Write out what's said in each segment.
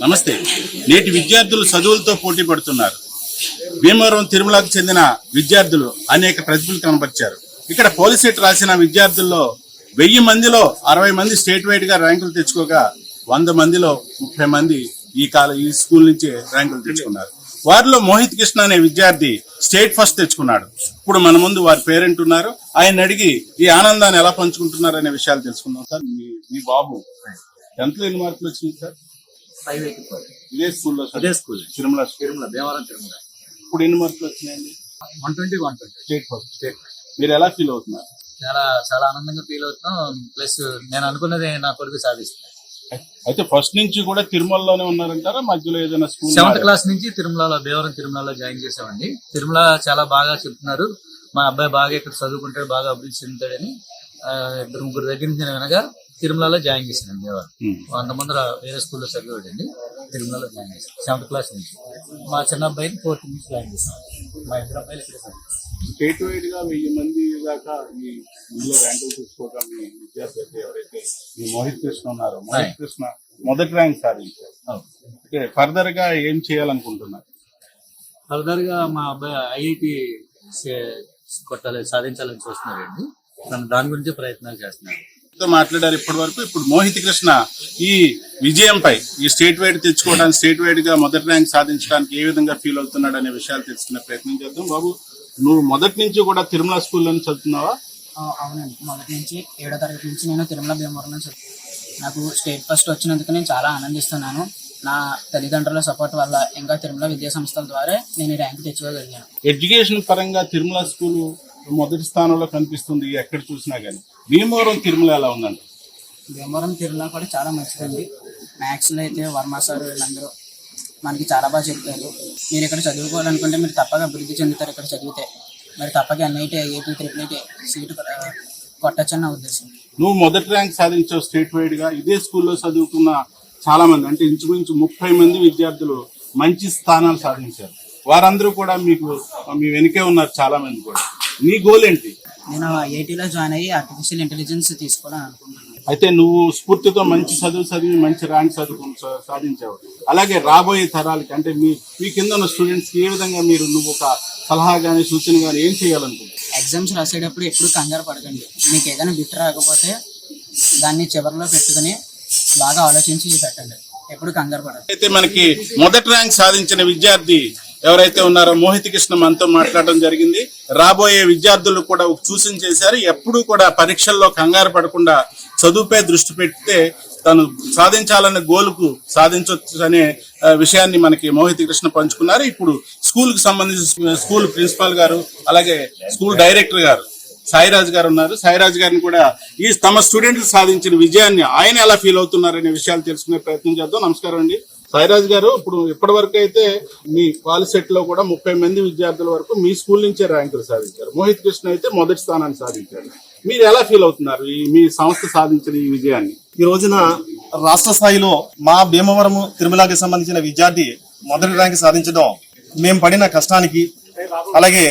నమస్తే. నేటి విద్యార్థులు చదువులతో పోటీ పడుతున్నారు. భీమవరం తిరుమలకు చెందిన విద్యార్థులు అనేక ప్రతిభలు కనపరిచారు ఇక్కడ పోలీసెట్ రాసిన విద్యార్థుల్లో వెయ్యి మందిలో అరవై మంది స్టేట్ వైడ్గా ర్యాంకులు తెచ్చుకోగా వంద మందిలో ముప్పై మంది ఈ కాల ఈ స్కూల్ నుంచి ర్యాంకులు తెచ్చుకున్నారు. వారిలో మోహిత్ కృష్ణ అనే విద్యార్థి స్టేట్ ఫస్ట్ తెచ్చుకున్నాడు. ఇప్పుడు మన ముందు వారి పేరెంట్ ఉన్నారు. ఆయన అడిగి ఈ ఆనందాన్ని ఎలా పంచుకుంటున్నారు అనే విషయాలు తెలుసుకుందాం సార్. మీ మీ బాబు టెన్త్లో ఎన్ని మార్కులు వచ్చినాయి సార్? ఫోర్ ఇదే స్కూల్లో అదే స్కూల్. తిరుమల తిరుమల దేవాలయం తిరుమల. ఇప్పుడు ఎన్ని మార్కులు వచ్చినాయండి? One twenty one twenty. State first state మీరు ఎలా ఫీల్ అవుతున్నారు? చాలా చాలా ఆనందంగా ఫీల్ అవుతున్నాం. ప్లస్ నేను అనుకున్నది నా కొడుకు సాధిస్తున్నాను అయితే ఫస్ట్ నుంచి కూడా తిరుమలలోనే ఉన్నారంటారా? మధ్యలో ఏదైనా స్కూల్ సెవెంత్ క్లాస్ నుంచి తిరుమలలో దేవరం తిరుమలలో జాయిన్ చేసామండి తిరుమల చాలా బాగా చెప్తున్నారు. మా అబ్బాయి బాగా ఇక్కడ చదువుకుంటాడు బాగా అభివృద్ధి చెందుతాడని. ఇద్దరు ముగ్గురు దగ్గర నుంచి వినగా తిరుమలలో జాయిన్ చేశాను దేవరం వంద ముందర వేరే స్కూల్లో చదివాడండి తిరుమలలో జాయిన్ చేశాను. సెవెంత్ క్లాస్ నుంచి. మా చిన్న అబ్బాయిని ఫోర్త్ నుంచి జాయిన్ చేశాను. మా ఇద్దరు అబ్బాయిలు ఇక్కడ. స్టేట్ వైడ్గా వెయ్యి మంది దాకా ఈ ఇందులో ర్యాంకులు తీసుకోవడం మీ విద్యార్థి అయితే ఎవరైతే మీ మోహిత్ కృష్ణ ఉన్నారో మోహిత్ కృష్ణ మొదటి ర్యాంక్ సాధించారు. ఓకే ఫర్దర్గా ఏం చేయాలనుకుంటున్నారు? ఫర్దర్గా మా అబ్బాయి ఐఐటి కొట్టాలి సాధించాలని చూస్తున్నారండి. తను దాని గురించి ప్రయత్నాలు చేస్తున్నారు మాట్లాడారు ఇప్పటి వరకు. ఇప్పుడు మోహిత్ కృష్ణ ఈ విజయంపై ఈ స్టేట్ వైడ్ తెచ్చుకోవడానికి స్టేట్ వైడ్గా మొదటి ర్యాంక్ సాధించడానికి ఏ విధంగా ఫీల్ అవుతున్నాడు అనే విషయాలు తెలుసుకునే ప్రయత్నం చేద్దాం. బాబు నువ్వు మొదటి నుంచి కూడా తిరుమల స్కూల్లోనే చదువుతున్నావా? అవునండి. మొదటి నుంచి ఏడో తరగతి నుంచి నేను తిరుమల భీమవరంలో చదువు నాకు స్టేట్ ఫస్ట్ వచ్చినందుకు నేను చాలా ఆనందిస్తున్నాను. నా తల్లిదండ్రుల సపోర్ట్ వల్ల ఇంకా తిరుమల విద్యా సంస్థల ద్వారా నేను ర్యాంక్ తెచ్చుకోగలిగాను. ఎడ్యుకేషన్ పరంగా తిరుమల స్కూల్ మొదటి స్థానంలో కనిపిస్తుంది ఎక్కడ చూసినా గానీ. భీమవరం తిరుమల ఎలా ఉందండి? భీమవరం తిరుమల కూడా చాలా మంచిదండి. మ్యాథ్స్లో అయితే వర్మ సార్ వీళ్ళందరూ మనకి చాలా బాగా చెప్తారు మీరు ఇక్కడ చదువుకోవాలనుకుంటే మీరు తప్పక అభివృద్ధి చెందుతారు ఇక్కడ చదివితే. మరి తప్పక NIT IIT triple IT seat ఆ, కొట్టచ్చని నా ఉద్దేశం. నువ్వు మొదటి ర్యాంక్ సాధించావు స్టేట్ వైడ్గా ఇదే స్కూల్లో చదువుకున్న చాలా మంది అంటే ఇంచుమించు ముప్పై మంది విద్యార్థులు మంచి స్థానాలు సాధించారు. వారందరూ కూడా మీకు మీ వెనుకే ఉన్నారు చాలా మంది కూడా. నీ గోల్ ఏంటి? నేను ఐఐటీలో జాయిన్ అయ్యి ఆర్టిఫిషియల్ ఇంటెలిజెన్స్ తీసుకోవాలని అనుకుంటున్నాను. అయితే నువ్వు స్ఫూర్తితో మంచి చదువు చదివి మంచి ర్యాంక్ చదువు సాధించావు. అలాగే రాబోయే తరాలకి అంటే మీ మీ కింద ఉన్న స్టూడెంట్స్ ఏ విధంగా మీరు నువ్వు ఒక సలహా కానీ సూచన కానీ ఏం చేయాలనుకుంటున్నావు? ఎగ్జామ్స్ రాసేటప్పుడు ఎప్పుడు కంగారు పడకండి. మీకు ఏదైనా బిట్ రాకపోతే దాన్ని చివరిలో పెట్టుకుని బాగా ఆలోచించి పెట్టండి. ఎప్పుడు కంగారు పడకండి. అయితే మనకి మొదటి ర్యాంక్ సాధించిన విద్యార్థి ఎవరైతే ఉన్నారో మోహిత్ కృష్ణ మనతో మాట్లాడడం జరిగింది. రాబోయే విద్యార్థులు కూడా ఒక సూచన చేశారు. ఎప్పుడూ కూడా పరీక్షల్లో కంగారు పడకుండా చదువుపై దృష్టి పెడితే తను సాధించాలనే గోలుకు సాధించవచ్చు అనే విషయాన్ని మనకి మోహిత కృష్ణ పంచుకున్నారు. ఇప్పుడు స్కూల్కి సంబంధించిన స్కూల్ ప్రిన్సిపాల్ గారు అలాగే స్కూల్ డైరెక్టర్ గారు సాయిరాజ్ గారు ఉన్నారు. సాయిరాజ్ గారిని కూడా ఈ తమ స్టూడెంట్లు సాధించిన విజయాన్ని ఆయన ఎలా ఫీల్ అవుతున్నారు అనే విషయాలు తెలుసుకునే ప్రయత్నం చేద్దాం. నమస్కారం అండి. సాయిరాజ్ గారు ఇప్పుడు ఇప్పటి వరకు అయితే మీ పాలిసెట్లో కూడా ముప్పై మంది విద్యార్థుల వరకు మీ స్కూల్ నుంచే ర్యాంకులు సాధించారు. మోహిత్ కృష్ణ అయితే మొదటి స్థానాన్ని సాధించారు. మీరు ఎలా ఫీల్ అవుతున్నారు ఈ మీ సంస్థ సాధించిన ఈ విజయాన్ని? ఈ రోజున రాష్ట్ర స్థాయిలో మా భీమవరము తిరుమలకి సంబంధించిన విద్యార్థి మొదటి ర్యాంక్ సాధించడం మేము పడిన కష్టానికి అలాగే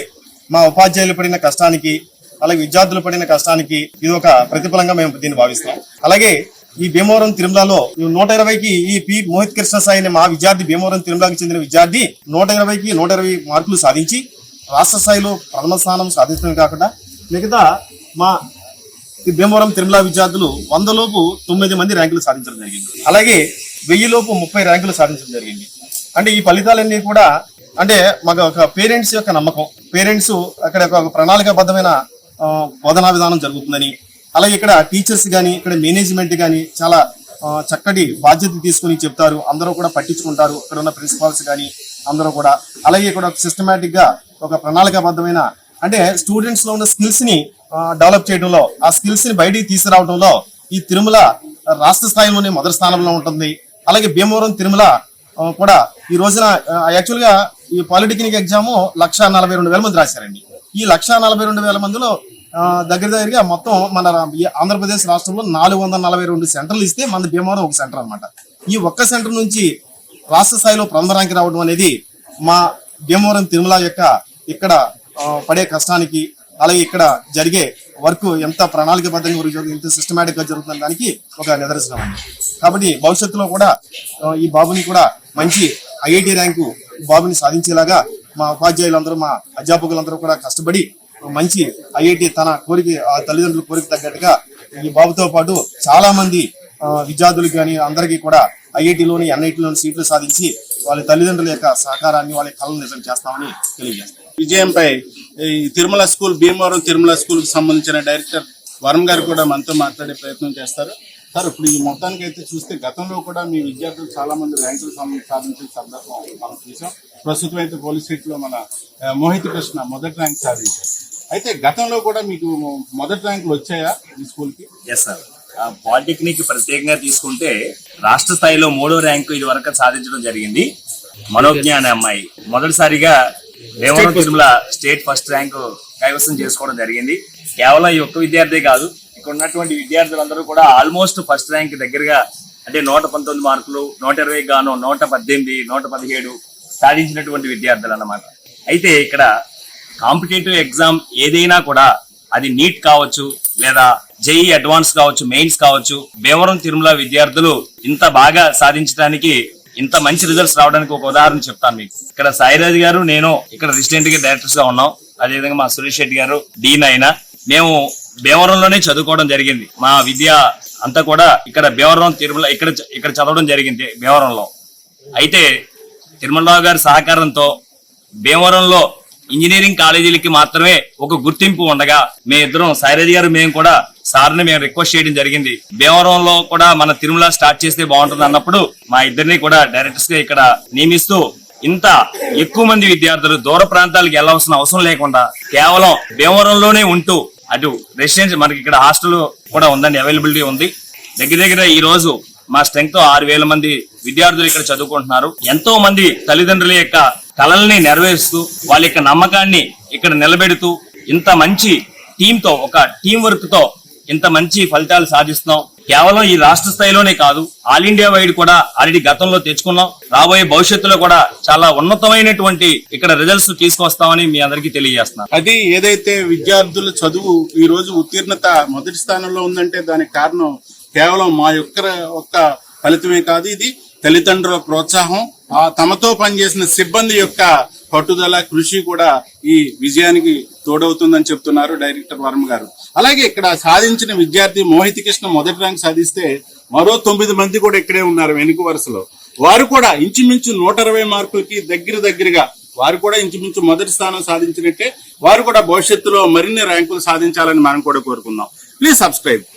మా ఉపాధ్యాయులు పడిన కష్టానికి అలాగే విద్యార్థులు పడిన కష్టానికి ఇది ఒక ప్రతిఫలంగా మేము దీన్ని భావిస్తాం అలాగే ఈ భీమవరం తిరుమలలో నూట ఇరవైకి ఈ పి మోహిత్ కృష్ణ సాయి అనే మా విద్యార్థి భీమవరం తిరుమలకి చెందిన విద్యార్థి నూట ఇరవైకి నూట ఇరవై మార్కులు సాధించి రాష్ట్ర స్థాయిలో ప్రథమ స్థానం సాధించడమే కాకుండా మిగతా మా ఈ భీమవరం తిరుమల విద్యార్థులు వందలోపు తొమ్మిది మంది ర్యాంకులు సాధించడం జరిగింది. అలాగే వెయ్యిలోపు ముప్పై ర్యాంకులు సాధించడం జరిగింది. అంటే ఈ ఫలితాలన్నీ కూడా అంటే మాకు ఒక పేరెంట్స్ యొక్క నమ్మకం. పేరెంట్స్ అక్కడ ఒక ప్రణాళికాబద్ధమైన బోధనా విధానం జరుగుతుందని అలాగే ఇక్కడ టీచర్స్ కానీ ఇక్కడ మేనేజ్మెంట్ కానీ చాలా చక్కటి బాధ్యత తీసుకుని చెప్తారు. అందరూ కూడా పట్టించుకుంటారు. ఇక్కడ ఉన్న ప్రిన్సిపాల్స్ కానీ అందరూ కూడా. అలాగే ఇక్కడ ఒక సిస్టమేటిక్గా ఒక ప్రణాళికాబద్ధమైన అంటే స్టూడెంట్స్లో ఉన్న స్కిల్స్ని డెవలప్ చేయడంలో ఆ స్కిల్స్ని బయటికి తీసుకురావడంలో ఈ తిరుమల రాష్ట్ర స్థాయిలోనే మొదటి స్థానంలో ఉంటుంది. అలాగే భీమవరం తిరుమల కూడా ఈ రోజున యాక్చువల్గా ఈ పాలిటెక్నిక్ ఎగ్జాము లక్ష నలభై రెండు వేల మంది రాశారండి. ఈ లక్ష నలభై రెండు వేల మందిలో దగ్గర దగ్గరగా మొత్తం మన ఈ ఆంధ్రప్రదేశ్ రాష్ట్రంలో నాలుగు వందల నలభై రెండు సెంటర్లు ఇస్తే మన భీమవరం ఒక సెంటర్ అనమాట ఈ ఒక్క సెంటర్ నుంచి రాష్ట్ర స్థాయిలో ప్రథమ రావడం అనేది మా భీమవరం తిరుమల యొక్క ఇక్కడ పడే కష్టానికి అలాగే ఇక్కడ జరిగే వర్క్ ఎంత ప్రణాళికబద్ధంగా ఎంత సిస్టమేటిక్గా జరుగుతున్న దానికి ఒక నిదర్శనం అండి కాబట్టి భవిష్యత్తులో కూడా ఈ బాబుని కూడా మంచి ఐఐటి ర్యాంకు బాబుని సాధించేలాగా మా ఉపాధ్యాయులందరూ మా అధ్యాపకులందరూ కూడా కష్టపడి మంచి ఐఐటి తన కోరిక ఆ తల్లిదండ్రుల కోరిక తగ్గట్టుగా ఈ బాబుతో పాటు చాలా మంది ఆ, విద్యార్థులకు కానీ అందరికీ కూడా ఐఐటిలోని ఎన్ఐటిలోని సీట్లు సాధించి వాళ్ళ తల్లిదండ్రుల యొక్క సహకారాన్ని వాళ్ళ కళను నిజం చేస్తామని తెలియజేస్తాం. విజయంపై తిరుమల స్కూల్ భీమవరం తిరుమల స్కూల్కి సంబంధించిన డైరెక్టర్ వరం గారు కూడా మనతో మాట్లాడే ప్రయత్నం చేస్తారు. సార్ ఇప్పుడు ఈ మొత్తానికి అయితే చూస్తే గతంలో కూడా మీ విద్యార్థులు చాలా మంది ర్యాంకులు సాధించిన సందర్భం మనం చూసాం. ప్రస్తుతం అయితే పోలీస్ సీట్లో మన మోహిత్ కృష్ణ మొదటి ర్యాంక్ సాధించారు. అయితే గతంలో కూడా మీకు మొదటి ర్యాంకులు వచ్చాయా ఈ స్కూల్కి ఎస్ సార్ పాలిటెక్నిక్ ప్రత్యేకంగా తీసుకుంటే రాష్ట్ర స్థాయిలో మూడో ర్యాంకు ఇది వరకు సాధించడం జరిగింది. మనోజ్ఞ అనే అమ్మాయి. మొదటిసారిగా Devaram Tirumala state first rank కైవసం చేసుకోవడం జరిగింది. కేవలం ఈ ఒక్క విద్యార్థి కాదు ఇక్కడ ఉన్నటువంటి విద్యార్థులందరూ కూడా ఆల్మోస్ట్ ఫస్ట్ ర్యాంక్ దగ్గరగా అంటే నూట పంతొమ్మిది మార్కులు నూట ఇరవై గాను నూట పద్దెనిమిది నూట పదిహేడు సాధించినటువంటి విద్యార్థులు అన్నమాట. అయితే ఇక్కడ కాంపిటేటివ్ ఎగ్జామ్ ఏదైనా కూడా అది నీట్ కావచ్చు లేదా జేఈ అడ్వాన్స్ కావచ్చు మెయిన్స్ కావచ్చు భీమవరం తిరుమల విద్యార్థులు ఇంత బాగా సాధించడానికి ఇంత మంచి రిజల్ట్స్ రావడానికి ఒక ఉదాహరణ చెప్తాను మీకు. ఇక్కడ సాయిరాజ్ గారు నేను ఇక్కడ రెసిడెంట్గా డైరెక్టర్స్గా ఉన్నాం. అదేవిధంగా మా సురేష్ రెడ్డి గారు డీన్ అయినా మేము భీమవరంలోనే చదువుకోవడం జరిగింది. మా విద్య అంతా కూడా ఇక్కడ భీమవరం తిరుమల ఇక్కడ ఇక్కడ చదవడం జరిగింది భీమవరంలో. అయితే తిరుమలరావు గారి సహకారంతో భీమవరంలో ఇంజనీరింగ్ కాలేజీలకి మాత్రమే ఒక గుర్తింపు ఉండగా మీ ఇద్దరం సాయిరాజ్ గారు మేము కూడా సార్ని మేము రిక్వెస్ట్ చేయడం జరిగింది. భీమవరంలో కూడా మన తిరుమల స్టార్ట్ చేస్తే బాగుంటుంది అన్నప్పుడు మా ఇద్దరిని కూడా డైరెక్టర్స్గా ఇక్కడ నియమిస్తూ ఇంత ఎక్కువ మంది విద్యార్థులు దూర ప్రాంతాలకు వెళ్ళాల్సిన అవసరం లేకుండా కేవలం భీమవరంలోనే ఉంటూ అటు రెసిడెన్సీ మనకి ఇక్కడ హాస్టల్ కూడా ఉందండి అవైలబిలిటీ ఉంది. దగ్గర దగ్గర ఈ రోజు మా స్ట్రెంగ్త్తో ఆరు వేల మంది విద్యార్థులు ఇక్కడ చదువుకుంటున్నారు. ఎంతో మంది తల్లిదండ్రుల యొక్క కళల్ని నెరవేరుస్తూ వాళ్ళ యొక్క నమ్మకాన్ని ఇక్కడ నిలబెడుతూ ఇంత మంచి టీమ్తో ఒక టీం వర్క్తో ఇంత మంచి ఫలితాలు సాధిస్తున్నాం. కేవలం ఈ రాష్ట్ర స్థాయిలోనే కాదు ఆల్ ఇండియా వైడ్ కూడా ఆల్రెడీ గతంలో తెచ్చుకున్నాం. రాబోయే భవిష్యత్తులో కూడా చాలా ఉన్నతమైనటువంటి ఇక్కడ రిజల్ట్స్ తీసుకొస్తామని మీ అందరికీ తెలియజేస్తున్నాం అది ఏదైతే విద్యార్థుల చదువు ఈ రోజు ఉత్తీర్ణత మొదటి స్థానంలో ఉందంటే దానికి కారణం కేవలం మా యొక్క ఒక్క ఫలితమే కాదు ఇది తల్లిదండ్రుల ప్రోత్సాహం తమతో పనిచేసిన సిబ్బంది యొక్క పట్టుదల కృషి కూడా ఈ విజయానికి తోడవుతుందని చెప్తున్నారు డైరెక్టర్ వర్మ గారు. అలాగే ఇక్కడ సాధించిన విద్యార్థి మోహిత్ కృష్ణ మొదటి ర్యాంక్ సాధిస్తే మరో తొమ్మిది మంది కూడా ఇక్కడే ఉన్నారు వెనుక వరుసలో. వారు కూడా ఇంచుమించు నూట ఇరవై మార్కులకి దగ్గర దగ్గరగా వారు కూడా ఇంచుమించు మొదటి స్థానం సాధించినట్టే వారు కూడా భవిష్యత్తులో మరిన్ని ర్యాంకులు సాధించాలని మనం కూడా కోరుకుందాం. Please subscribe